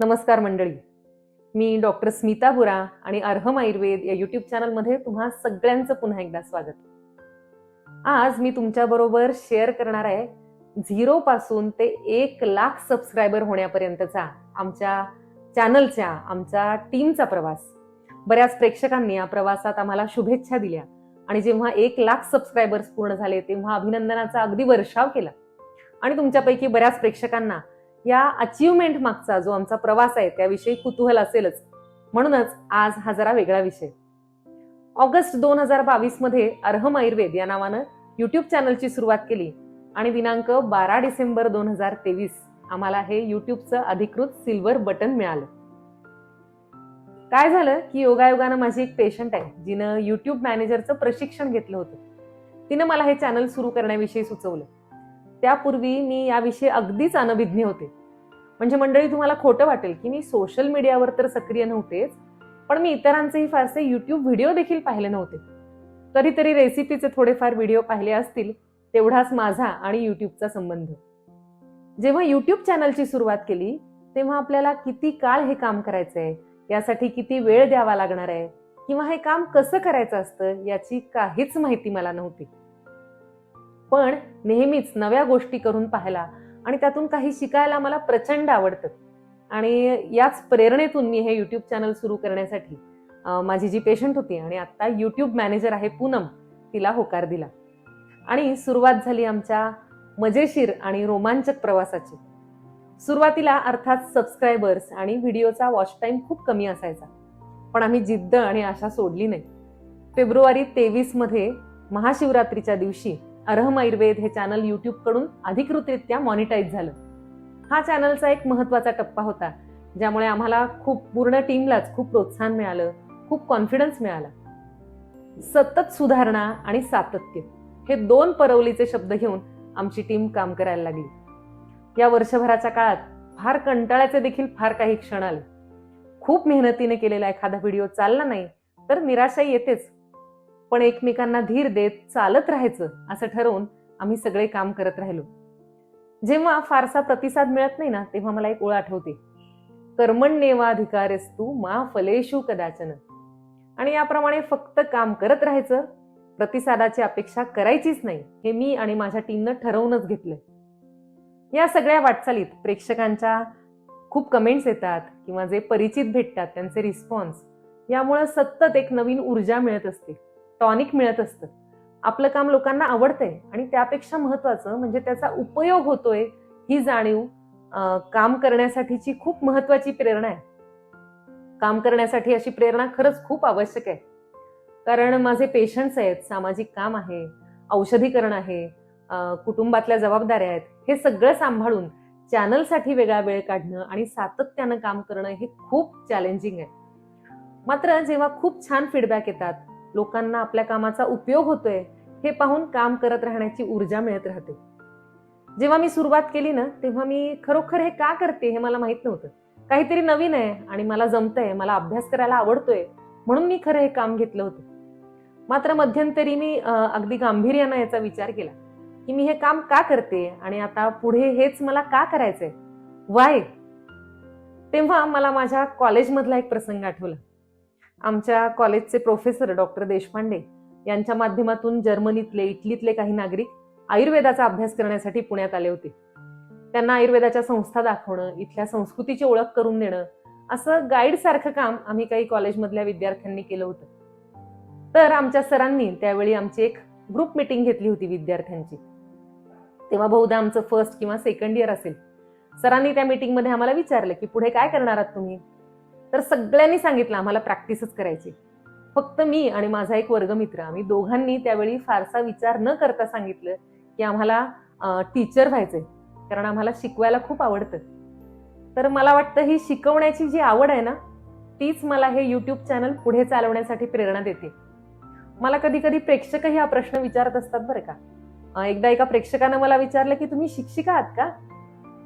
नमस्कार मंडळी. मी डॉक्टर स्मिता बुरा आणि अर्हम आयुर्वेद या युट्यूब चॅनलमध्ये तुम्हा सगळ्यांचं पुन्हा एकदा स्वागत. आज मी तुमच्याबरोबर शेअर करणार आहे झिरो पासून ते एक लाख सबस्क्रायबर होण्यापर्यंतचा आमच्या चॅनलच्या आमच्या टीमचा प्रवास. बऱ्याच प्रेक्षकांनी या प्रवासात आम्हाला शुभेच्छा दिल्या आणि जेव्हा एक लाख सबस्क्रायबर्स पूर्ण झाले तेव्हा अभिनंदनाचा अगदी वर्षाव केला. आणि तुमच्यापैकी बऱ्याच प्रेक्षकांना या अचिव्हमेंट मागचा जो आमचा प्रवास आहे त्याविषयी कुतूहल असेलच. म्हणूनच आज हा जरा वेगळा विषय. ऑगस्ट दोन हजार बावीसमध्ये अर्हम आयुर्वेद या नावानं युट्यूब चॅनलची सुरुवात केली आणि दिनांक बारा डिसेंबर दोन हजार तेवीस आम्हाला हे युट्यूबचं अधिकृत सिल्वर बटन मिळालं. काय झालं की योगायोगानं माझी एक पेशंट आहे जिनं युट्यूब मॅनेजरचं प्रशिक्षण घेतलं होतं. तिनं मला हे चॅनल सुरू करण्याविषयी सुचवलं. त्यापूर्वी मी याविषयी अगदीच अनभिज्ञ होते. म्हणजे मंडळी तुम्हाला खोटं वाटेल की मी सोशल मीडियावर तर सक्रिय नव्हतेच पण मी इतरांचेही फारसे यूट्यूब व्हिडिओ देखील पाहिले नव्हते. कधीतरी रेसिपीचे थोडेफार व्हिडिओ पाहिले असतील तेवढाच माझा आणि यूट्यूबचा संबंध. जेव्हा यूट्यूब चॅनलची सुरुवात केली तेव्हा आपल्याला किती काळ हे काम करायचं आहे यासाठी किती वेळ द्यावा लागणार आहे किंवा हे काम कसं करायचं असतं याची काहीच माहिती मला नव्हती. पण नेहमीच नव्या गोष्टी करून पाहायला आणि त्यातून काही शिकायला मला प्रचंड आवडतं. आणि याच प्रेरणेतून मी हे यूट्यूब चॅनल सुरू करण्यासाठी माझी जी पेशंट होती आणि आत्ता यूट्यूब मॅनेजर आहे पूनम तिला होकार दिला. आणि सुरुवात झाली आमच्या मजेशीर आणि रोमांचक प्रवासाची. सुरुवातीला अर्थात सबस्क्रायबर्स आणि व्हिडिओचा वॉच टाईम खूप कमी असायचा. पण आम्ही जिद्द आणि आशा सोडली नाही. फेब्रुवारी तेवीसमध्ये महाशिवरात्रीच्या दिवशी अर्हम आयुर्वेद हे चॅनल यूट्यूबकडून अधिकृतरित्या मॉनिटाईज झालं. हा चॅनलचा एक महत्त्वाचा टप्पा होता ज्यामुळे आम्हाला खूप पूर्ण टीमलाच खूप प्रोत्साहन मिळालं खूप कॉन्फिडन्स मिळाला. सतत सुधारणा आणि सातत्य हे दोन परवलीचे शब्द घेऊन आमची टीम काम करायला लागली. या वर्षभराच्या काळात फार कंटाळ्याचे देखील फार काही क्षण आले. खूप मेहनतीने केलेला एखादा व्हिडिओ चालला नाही तर निराशा येतेच. पण एकमेकांना धीर देत चालत राहायचं असं ठरवून आम्ही सगळे काम करत राहिलो. जेव्हा फारसा प्रतिसाद मिळत नाही ना तेव्हा मला एक ओळ आठवते. कर्मण्येवाधिकारस्तू मा फलेशू कदाचन. आणि याप्रमाणे फक्त काम करत राहायचं प्रतिसादाची अपेक्षा करायचीच नाही हे मी आणि माझ्या टीमनं ठरवूनच घेतलंय या सगळ्या वाटचालीत प्रेक्षकांच्या खूप कमेंट्स येतात किंवा जे परिचित भेटतात त्यांचे रिस्पॉन्स यामुळे सतत एक नवीन ऊर्जा मिळत असते. टॉनिक मिळत असतं. आपलं काम लोकांना आवडतंय आणि त्यापेक्षा महत्वाचं म्हणजे त्याचा उपयोग होतोय ही जाणीव काम करण्यासाठीची खूप महत्वाची प्रेरणा आहे. काम करण्यासाठी अशी प्रेरणा खरंच खूप आवश्यक आहे. कारण माझे पेशंट्स आहेत सामाजिक काम आहे औषधीकरण आहे कुटुंबातल्या जबाबदाऱ्या आहेत हे सगळं सांभाळून चॅनलसाठी वेगळा वेळ काढणं आणि सातत्यानं काम करणं हे खूप चॅलेंजिंग आहे. मात्र जेव्हा खूप छान फीडबॅक येतात लोकांना आपल्या कामाचा उपयोग होतोय हे पाहून काम करत राहण्याची ऊर्जा मिळत राहते. जेव्हा मी सुरुवात केली ना तेव्हा मी खरोखर हे का करते हे मला माहीत नव्हतं. काहीतरी नवीन आहे आणि मला जमतंय मला अभ्यास करायला आवडतोय म्हणून मी खरं हे काम घेतलं होतं. मात्र मध्यंतरी मी अगदी गांभीर्यानं याचा विचार केला की मी हे काम का करते आणि आता पुढे हेच मला का करायचंय? वाय तेव्हा मला माझ्या कॉलेजमधला एक प्रसंग आठवला. आमच्या कॉलेजचे प्रोफेसर डॉक्टर देशपांडे यांच्या माध्यमातून जर्मनीतले इटलीतले काही नागरिक आयुर्वेदाचा अभ्यास करण्यासाठी पुण्यात आले होते. त्यांना आयुर्वेदाच्या संस्था दाखवणं इथल्या संस्कृतीची ओळख करून देणं असं गाईड सारखं काम आम्ही काही कॉलेजमधल्या विद्यार्थ्यांनी केलं होतं. तर आमच्या सरांनी त्यावेळी आमची एक ग्रुप मिटिंग घेतली होती विद्यार्थ्यांची. तेव्हा बहुधा आमचं फर्स्ट किंवा सेकंड इयर असेल. सरांनी त्या मिटिंगमध्ये आम्हाला विचारलं की पुढे काय करणार आहात तुम्ही? तर सगळ्यांनी सांगितलं आम्हाला प्रॅक्टिसच करायची. फक्त मी आणि माझा एक वर्गमित्र आम्ही दोघांनी त्यावेळी फारसा विचार न करता सांगितलं की आम्हाला टीचर व्हायचंय कारण आम्हाला शिकवायला खूप आवडतं. तर मला वाटतं ही शिकवण्याची जी आवड आहे ना तीच मला हे यूट्यूब चॅनल पुढे चालवण्यासाठी प्रेरणा देते. मला कधी कधी प्रेक्षकही हा प्रश्न विचारत असतात बरं का. एकदा एका प्रेक्षकानं मला विचारलं की तुम्ही शिक्षिका आहात का?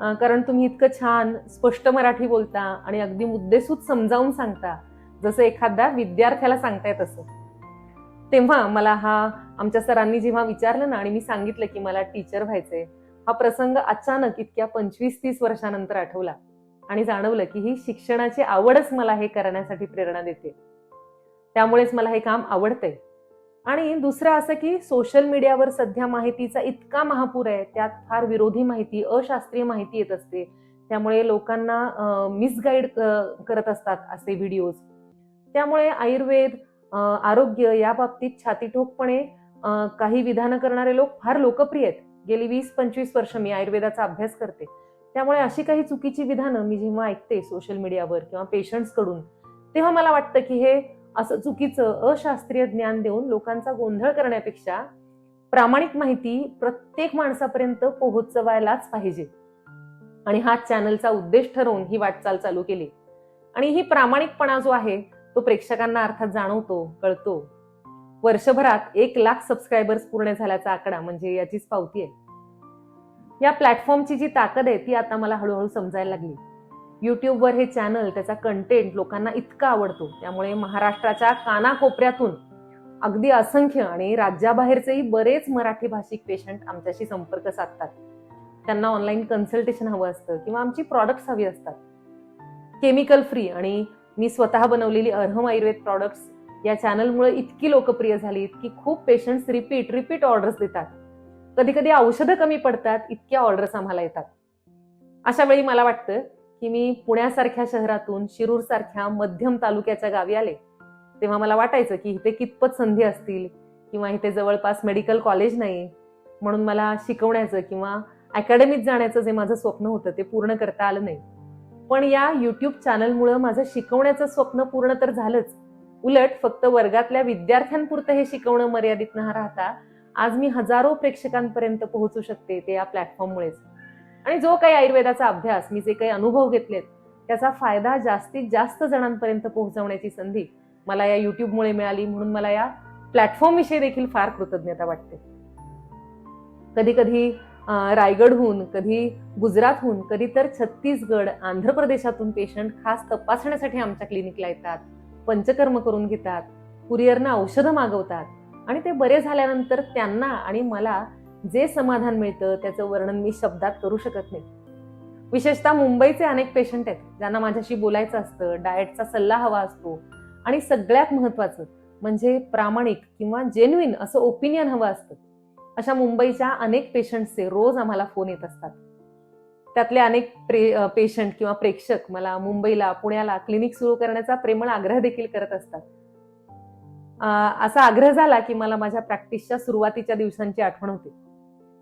कारण तुम्ही इतकं छान स्पष्ट मराठी बोलता आणि अगदी मुद्देसूद समजावून सांगता जसं एखाद्या विद्यार्थ्याला सांगताय तसं तेव्हा मला हा आमच्या सरांनी जेव्हा विचारलं ना आणि मी सांगितलं की मला टीचर व्हायचंय हा प्रसंग अचानक इतक्या पंचवीस तीस वर्षानंतर आठवला आणि जाणवलं की ही शिक्षणाची आवडच मला हे करण्यासाठी प्रेरणा देते. त्यामुळेच मला हे काम आवडतंय. आणि दुसरं असं की सोशल मीडियावर सध्या माहितीचा इतका महापूर आहे त्यात फार विरोधी माहिती अशास्त्रीय माहिती येत असते. त्यामुळे लोकांना मिसगाईड करत असतात असे व्हिडिओज त्यामुळे आयुर्वेद आरोग्य या बाबतीत छातीठोकपणे काही विधानं करणारे लोक फार लोकप्रिय आहेत. गेली वीस पंचवीस वर्ष मी आयुर्वेदाचा अभ्यास करते. त्यामुळे अशी काही चुकीची विधानं मी जेव्हा ऐकते सोशल मीडियावर किंवा पेशंट्सकडून तेव्हा मला वाटतं की हे असं चुकीचं अशास्त्रीय ज्ञान देऊन लोकांचा गोंधळ करण्यापेक्षा प्रामाणिक माहिती प्रत्येक माणसापर्यंत पोहोचवायलाच पाहिजे. आणि हा चॅनलचा उद्देश ठरवून ही वाटचाल चालू केली. आणि ही प्रामाणिकपणा जो आहे तो प्रेक्षकांना अर्थात जाणवतो कळतो. वर्षभरात एक लाख सबस्क्रायबर्स पूर्ण झाल्याचा आकडा म्हणजे याचीच पावती आहे. या प्लॅटफॉर्मची जी ताकद आहे ती आता मला हळूहळू समजायला लागली. युट्यूबवर हे चॅनल त्याचा कंटेंट लोकांना इतका आवडतो. त्यामुळे महाराष्ट्राच्या कानाकोपऱ्यातून अगदी असंख्य आणि राज्याबाहेरचेही बरेच मराठी भाषिक पेशंट आमच्याशी संपर्क साधतात. त्यांना ऑनलाईन कन्सल्टेशन हवं असतं किंवा आमची प्रॉडक्ट्स हवी असतात. केमिकल फ्री आणि मी स्वतः बनवलेली अर्हम आयुर्वेद प्रॉडक्ट्स या चॅनलमुळे इतकी लोकप्रिय झालीत की खूप पेशंट्स रिपीट रिपीट ऑर्डर्स देतात. कधी कधी औषधं कमी पडतात इतक्या ऑर्डर्स आम्हाला येतात. अशा वेळी मला वाटतं की मी पुण्यासारख्या शहरातून शिरूर सारख्या मध्यम तालुक्याच्या गावी आले तेव्हा मला वाटायचं की इथे कितपत संधी असतील किंवा इथे जवळपास मेडिकल कॉलेज नाही म्हणून मला शिकवण्याचं किंवा अकॅडमीत जाण्याचं जे माझं स्वप्न होतं ते पूर्ण करता आलं नाही. पण या युट्यूब चॅनलमुळं माझं शिकवण्याचं स्वप्न पूर्ण तर झालंच. उलट फक्त वर्गातल्या विद्यार्थ्यांपुरतं हे शिकवणं मर्यादित न राहता आज मी हजारो प्रेक्षकांपर्यंत पोहोचू शकते ते या प्लॅटफॉर्ममुळेच आणि जो काही आयुर्वेदाचा अभ्यास मी जे काही अनुभव घेतलेत त्याचा फायदा जास्तीत जास्त जणांपर्यंत पोहोचवण्याची संधी मला या युट्यूबमुळे मिळाली. म्हणून मला या प्लॅटफॉर्मविषयी देखील फार कृतज्ञता वाटते. कधी कधी रायगडहून कधी गुजरातहून कधी तर छत्तीसगड आंध्र प्रदेशातून पेशंट खास तपासण्यासाठी आमच्या क्लिनिकला येतात. पंचकर्म करून घेतात. कुरिअरनं औषधं मागवतात. आणि ते बरे झाल्यानंतर त्यांना आणि मला जे समाधान मिळतं त्याचं वर्णन मी शब्दात करू शकत नाही. विशेषतः मुंबईचे अनेक पेशंट आहेत ज्यांना माझ्याशी बोलायचं असतं डाएटचा सल्ला हवा असतो आणि सगळ्यात महत्वाचं म्हणजे प्रामाणिक किंवा जेन्युइन असं ओपिनियन हवं असतं. अशा मुंबईच्या अनेक पेशंटचे रोज आम्हाला फोन येत असतात. त्यातले अनेक प्रे पेशंट किंवा प्रेक्षक मला मुंबईला पुण्याला क्लिनिक सुरू करण्याचा प्रेमळ आग्रह देखील करत असतात. असा आग्रह झाला की मला माझ्या प्रॅक्टिसच्या सुरुवातीच्या दिवसांची आठवण होते.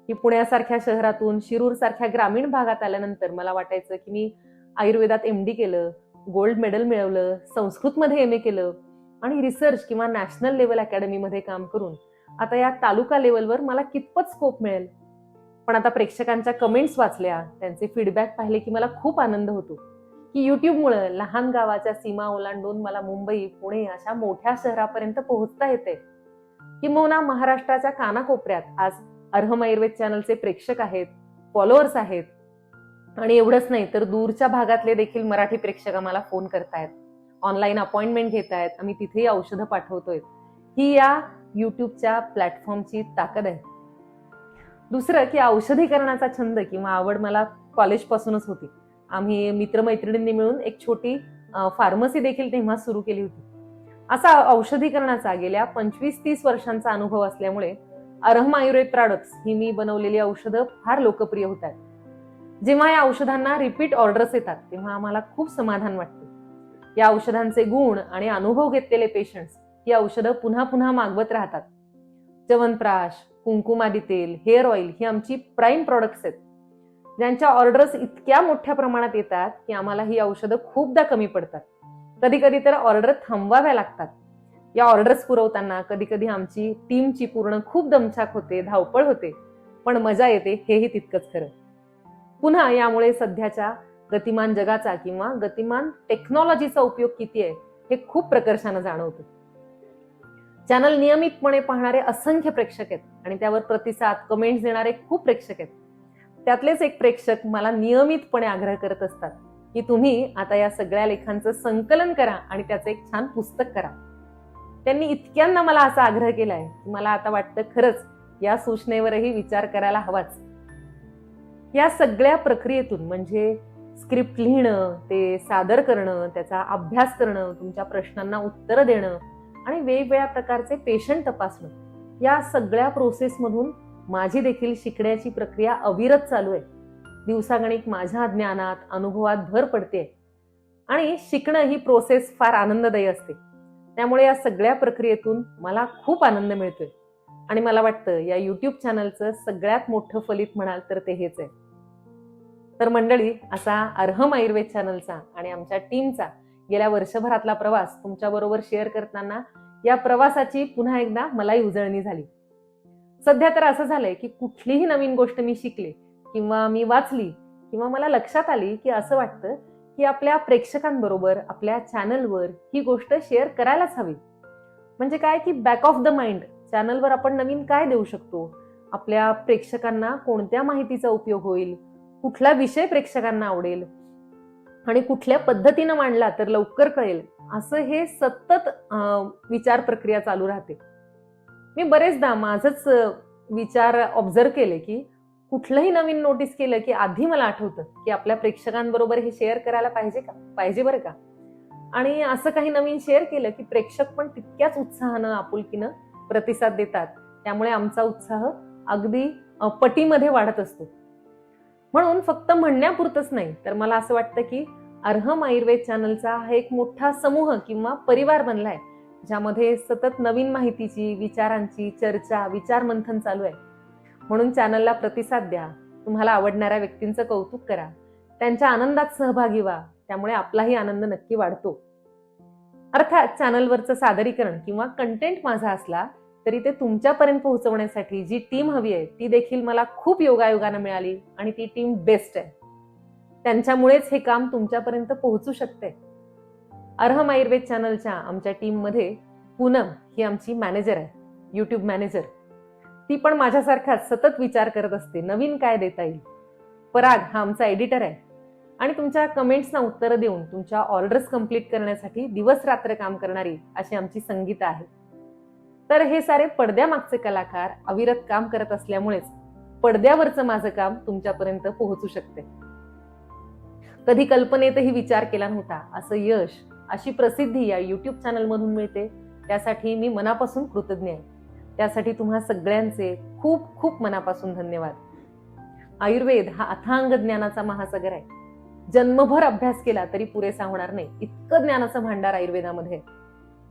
की पुण्यासारख्या शहरातून शिरूर सारख्या ग्रामीण भागात आल्यानंतर मला वाटायचं की मी आयुर्वेदात एम डी केलं गोल्ड मेडल मिळवलं संस्कृतमध्ये एम ए केलं आणि रिसर्च किंवा नॅशनल लेवल अकॅडमीमध्ये काम करून आता या तालुका लेवलवर मला कितपत स्कोप मिळेल? पण आता प्रेक्षकांच्या कमेंट्स वाचल्या त्यांचे फीडबॅक पाहिले की मला खूप आनंद होतो की युट्यूबमुळे लहान गावाच्या सीमा ओलांडून मला मुंबई पुणे अशा मोठ्या शहरापर्यंत पोहोचता येते. किंबहुना महाराष्ट्राच्या कानाकोपऱ्यात आज अर्हम आयुर्वेद चॅनलचे प्रेक्षक आहेत फॉलोअर्स आहेत. आणि एवढंच नाही तर दूरच्या भागातले देखील मराठी प्रेक्षक आम्हाला फोन करतायत. ऑनलाईन अपॉइंटमेंट घेत आहेत आम्ही तिथेही औषधं पाठवतोय. ही या युट्यूबच्या प्लॅटफॉर्मची ताकद आहे. दुसरं की औषधीकरणाचा छंद किंवा आवड मला कॉलेजपासूनच होती. आम्ही मित्रमैत्रिणींनी मिळून एक छोटी फार्मसी देखील तेव्हा सुरू केली होती. असा औषधीकरणाचा गेल्या पंचवीस तीस वर्षांचा अनुभव असल्यामुळे अरहम आयुर्वेद प्रॉडक्ट्स ही मी बनवलेली औषधं फार लोकप्रिय होत आहेत. जेव्हा या औषधांना रिपीट ऑर्डर्स येतात तेव्हा आम्हाला खूप समाधान वाटते. या औषधांचे गुण आणि अनुभव घेतलेले पेशंट्स ही औषधं पुन्हा पुन्हा मागवत राहतात. च्यवनप्राश कुंकुमादी तेल हेअर ऑइल ही आमची प्राईम प्रॉडक्ट्स आहेत. ज्यांच्या ऑर्डर्स इतक्या मोठ्या प्रमाणात येतात की आम्हाला ही औषधं खूपदा कमी पडतात. कधी कधी तर ऑर्डर थांबवाव्या लागतात. या ऑर्डर्स पुरवताना कधी कधी आमची टीमची पूर्ण खूप दमछाक होते धावपळ होते. पण मजा येते हेही तितकंच खरं. पुन्हा यामुळे सध्याच्या गतिमान जगाचा किंवा गतिमान टेक्नॉलॉजीचा उपयोग किती आहे हे खूप प्रकर्षानं जाणवतं. चॅनल नियमितपणे पाहणारे असंख्य प्रेक्षक आहेत आणि त्यावर प्रतिसाद कमेंट्स देणारे खूप प्रेक्षक आहेत. त्यातलेच एक प्रेक्षक मला नियमितपणे आग्रह करत असतात की तुम्ही आता या सगळ्या लेखांचं संकलन करा आणि त्याचं एक छान पुस्तक करा. त्यांनी इतक्यांना मला असा आग्रह केलाय की मला आता वाटतं खरंच या सूचनेवरही विचार करायला हवाच. या सगळ्या प्रक्रियेतून म्हणजे स्क्रिप्ट लिहिणं ते सादर करणं त्याचा अभ्यास करणं तुमच्या प्रश्नांना उत्तरं देणं आणि वेगवेगळ्या प्रकारचे पेशंट तपासणं या सगळ्या प्रोसेसमधून माझी देखील शिकण्याची प्रक्रिया अविरत चालू आहे. दिवसागणिक माझ्या ज्ञानात अनुभवात भर पडते आणि शिकणं ही प्रोसेस फार आनंददायी असते. त्यामुळे या सगळ्या प्रक्रियेतून मला खूप आनंद मिळतोय. आणि मला वाटतं या युट्यूब चॅनलचं सगळ्यात मोठं फलित म्हणाल तर ते हेच आहे. तर मंडळी असा अर्हम आयुर्वेद चॅनलचा आणि आमच्या टीमचा गेल्या वर्षभरातला प्रवास तुमच्याबरोबर शेअर करताना या प्रवासाची पुन्हा एकदा मलाही उजळणी झाली. सध्या तर असं झालंय की कुठलीही नवीन गोष्ट मी शिकले किंवा मी वाचली किंवा मला लक्षात आली की असं वाटतं की आपल्या प्रेक्षकांबरोबर आपल्या चॅनलवर ही गोष्ट शेअर करायलाच हवी. म्हणजे काय? की बॅक ऑफ द माइंड चॅनलवर आपण नवीन काय देऊ शकतो? आपल्या प्रेक्षकांना कोणत्या माहितीचा उपयोग होईल? कुठला विषय प्रेक्षकांना आवडेल? आणि कुठल्या पद्धतीनं मांडला तर लवकर कळेल? असं हे सतत विचार प्रक्रिया चालू राहते. मी बरेचदा माझच विचार ऑब्झर्व केले की कुठलंही नवीन नोटीस केलं की आधी मला आठवतं की आपल्या प्रेक्षकांबरोबर हे शेअर करायला पाहिजे का? पाहिजे बरं का? आणि असं काही नवीन शेअर केलं की प्रेक्षक पण तितक्याच उत्साहानं आपुलकीनं प्रतिसाद देतात. त्यामुळे आमचा उत्साह अगदी पटीमध्ये वाढत असतो. म्हणून फक्त म्हणण्यापुरतंच नाही तर मला असं वाटतं की अर्हम आयुर्वेद चॅनलचा हा एक मोठा समूह किंवा परिवार बनलाय ज्यामध्ये सतत नवीन माहितीची विचारांची चर्चा विचारमंथन चालू आहे. म्हणून चॅनलला प्रतिसाद द्या. तुम्हाला आवडणाऱ्या व्यक्तींचं कौतुक करा. त्यांच्या आनंदात सहभागी व्हा. त्यामुळे आपलाही आनंद नक्की वाढतो. अर्थात चॅनलवरचं सादरीकरण किंवा कंटेंट माझा असला तरी ते तुमच्यापर्यंत पोहोचवण्यासाठी जी टीम हवी आहे ती देखील मला खूप योगायोगानं मिळाली आणि ती टीम बेस्ट आहे. त्यांच्यामुळेच हे काम तुमच्यापर्यंत पोहोचू शकते अर्हम आयुर्वेद चॅनलच्या आमच्या टीममध्ये पूनम ही आमची मॅनेजर आहे. यूट्यूब मॅनेजर ती पण माझ्यासारखाच सतत विचार करत असते नवीन काय देता येईल? पराग हा आमचा एडिटर आहे. आणि तुमच्या कमेंट्सना उत्तरं देऊन तुमच्या ऑर्डर्स कंप्लीट करण्यासाठी दिवस रात्र काम करणारी अशी आमची संगीता आहे. तर हे सारे पडद्यामागचे कलाकार अविरत काम करत असल्यामुळेच पडद्यावरचं माझं काम तुमच्यापर्यंत पोहोचू शकते. कधी कल्पनेतही विचार केला नव्हता असं यश अशी प्रसिद्धी या युट्यूब चॅनलमधून मिळते त्यासाठी मी मनापासून कृतज्ञ आहे. त्यासाठी तुम्हा सगळ्यांचे खूप खूप मनापासून धन्यवाद. आयुर्वेद हा अथांग ज्ञानाचा महासागर आहे. जन्मभर अभ्यास केला तरी पुरेसा होणार नाही. इतकं ज्ञानाचं भांडार आयुर्वेदामध्ये.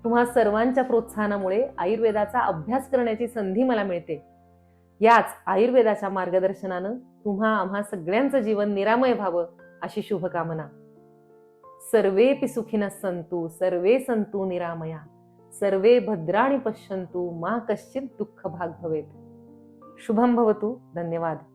तुम्हा सर्वांच्या प्रोत्साहनामुळे आयुर्वेदाचा अभ्यास करण्याची संधी मला मिळते. याच आयुर्वेदाच्या मार्गदर्शनानं तुम्हा आम्हा सगळ्यांचं जीवन निरामय व्हावं अशी शुभकामना. सर्वेपि सुखिनः सन्तु सर्वे सन्तु निरामया. सर्वे भद्राणि पश्यन्तु मा कश्चित दुःख भाग भवेत। शुभम भवतु धन्यवाद।